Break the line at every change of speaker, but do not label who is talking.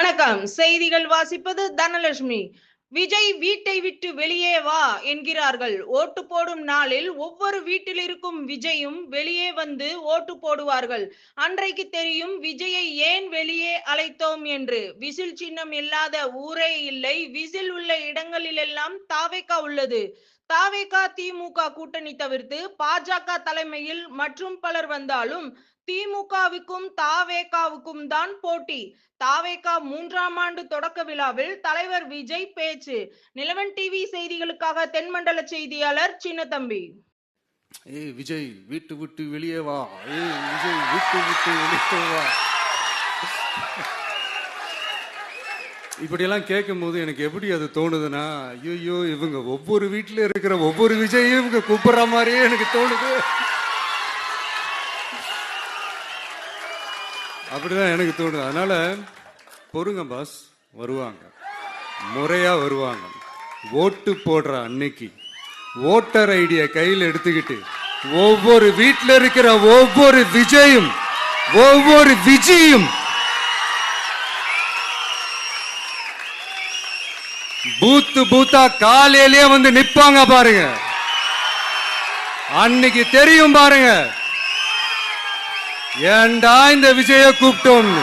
வணக்கம். செய்திகள் வாசிப்பது தனலட்சுமி. விஜய் வீட்டை விட்டு வெளியே வா என்கிறார்கள். ஓட்டு போடும் நாளில் ஒவ்வொரு வீட்டில் இருக்கும் விஜயும் வெளியே வந்து ஓட்டு போடுவார்கள். அன்றைக்கு தெரியும் விஜயை ஏன் வெளியே அழைத்தோம் என்று. விசில் சின்னம் இல்லாத ஊரே இல்லை. விசில் உள்ள இடங்களிலெல்லாம் தாவேக்கா உள்ளது. தாவேகா திமுக கூட்டணி தவிர்த்து பாஜக தலைமையில் மற்றும் பலர் வந்தாலும் திமுகவுக்கும் தாவேகாவுக்கும் தான் போட்டி. தாவேகா மூன்றாம் ஆண்டு தொடக்க விழாவில் தலைவர் விஜய் பேச்சு. நிலவன் டிவி செய்திகளுக்காக தென்மண்டல செய்தியாளர் சின்னத்தம்பி.
ஏய் விஜய் வீட்டு விட்டு வெளியே வா. ஏய் விஜய் வீட்டு விட்டு வெளியே வா. இப்படியெல்லாம் கேட்கும்போது எனக்கு எப்படி அது தோணுதுன்னா ஐயோ இவங்க ஒவ்வொரு வீட்டில் இருக்கிற ஒவ்வொரு விஜயும் இவங்க கூப்பிடுற மாதிரியே எனக்கு தோணுது. அப்படிதான் எனக்கு தோணுது. அதனால பொறுங்க பாஸ் வருவாங்க. முறையா வருவாங்க. ஓட்டு போடுற அன்னைக்கு ஓட்டர் ஐடியை கையில் எடுத்துக்கிட்டு ஒவ்வொரு வீட்டில் இருக்கிற ஒவ்வொரு விஜயும் ஒவ்வொரு விஜயும் பூத்து பூத்தா காலையிலேயே வந்து நிப்பாங்க பாருங்க. அன்னைக்கு தெரியும் பாருங்க. ஏன்டா இந்த விஜய கூப்பிட்டோம்னு?